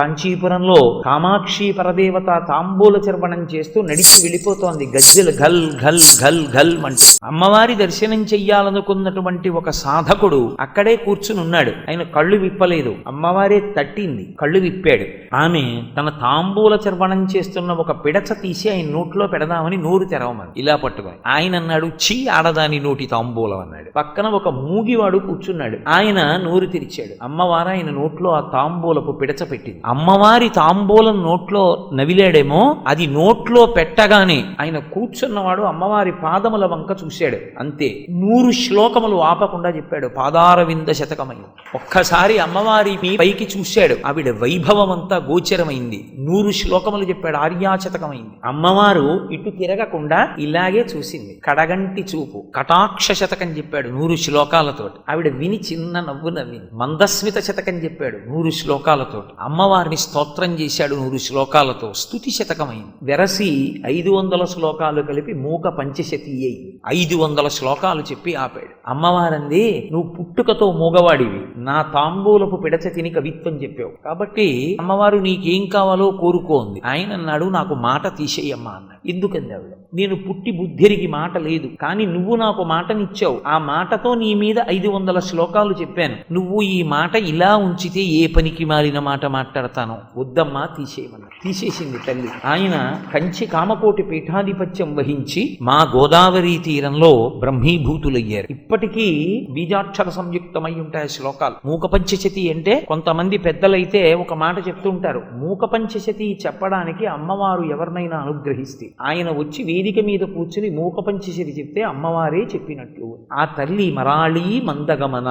కాంచీపురంలో కామాక్షి పరదేవత తాంబూల చర్వణం చేస్తూ నడిచి వెళ్ళిపోతోంది. గజ్జెలు ఘల్ ఘల్ ఘల్ ఘల్ అంటూ. అమ్మవారి దర్శనం చెయ్యాలనుకున్నటువంటి ఒక సాధకుడు అక్కడే కూర్చుని ఉన్నాడు ఆయన కళ్ళు విప్పలేదు. అమ్మవారే తట్టింది. కళ్ళు విప్పాడు. ఆమె తన తాంబూల చర్వణం చేస్తున్న ఒక పిడచ తీసి ఆయన నోట్లో పెడదామని నోరు తెరవమని. ఇలా పట్టుకొని. ఆయన అన్నాడు చీ ఆడదాని నోటి తాంబూలం అన్నాడు. పక్కన ఒక మూగివాడు కూర్చున్నాడు. ఆయన నోరు తెరిచాడు. అమ్మవారు ఆయన నోట్లో ఆ తాంబూలపు పిడచ పెట్టింది. అమ్మవారి తాంబూలం నోట్లో నవిలాడేమో అది నోట్లో పెట్టగానే ఆయన కూర్చున్నవాడు అమ్మవారి పాదముల వంక చూశాడు. అంతే. నూరు శ్లోకములు ఆపకుండా చెప్పాడు. పాదారవింద శతకమై. ఒక్కసారి అమ్మవారి పైకి చూశాడు. ఆవిడ వైభవం అంతా గోచరమైంది. నూరు శ్లోకములు చెప్పాడు. ఆర్యాశతకమైంది. అమ్మవారు ఇటు తిరగకుండా ఇలాగే చూసింది. కడగంటి చూపు. కటాక్ష శతకం చెప్పాడు నూరు శ్లోకాలతో ఆవిడ విని చిన్న నవ్వు నవ్వింది. మందస్మిత శతకం చెప్పాడు నూరు శ్లోకాలతో అమ్మవారిని స్తోత్రం చేశాడు నూరు శ్లోకాలతో. స్తుతి శతకమైంది. వెరసి ఐదు వందల శ్లోకాలు కలిపి మూక పంచశతి అయి ఐదు వందల శ్లోకాలు చెప్పి ఆపాడు. అమ్మవారంది నువ్వు పుట్టుకతో మూగవాడివి. నా తాంబూలపు పిడచ తిని కవిత్వం చెప్పావు. కాబట్టి అమ్మవారు నీకేం కావాలో కోరుకోంది. ఆయన అన్నాడు నాకు మాట తీసేయమ్మా అన్నాడు. ఎందుకంది ఆవిడ? నేను పుట్టి బుద్ధిరికి మాట లేదు కానీ నువ్వు నాకు మాటనిచ్చావు. ఆ మాటతో నీ మీద ఐదు వందల శ్లోకాలు చెప్పాను. నువ్వు ఈ మాట ఇలా ఉంచితే ఏ పనికి మారిన మాట మాట్లాడతాను? వద్దమ్మా తీసేయమన్నా తీసేసింది తల్లి. ఆయన కంచి కామకోటి పీఠాధిపత్యం వహించి మా గోదావరి తీరంలో బ్రహ్మీభూతులయ్యారు. ఇప్పటికీ బీజాక్షర సంయుక్తమై ఉంటాయి శ్లోకాలు. మూక పంచశతి అంటే కొంతమంది పెద్దలైతే ఒక మాట చెప్తుంటారు. మూక పంచశతి చెప్పడానికి అమ్మవారు ఎవరినైనా అనుగ్రహిస్తే ఆయన వచ్చి వేదిక మీద కూర్చుని మూక చెప్తే అమ్మవారే చెప్పినట్లు. ఆ తల్లి మరాళీ మందగమన.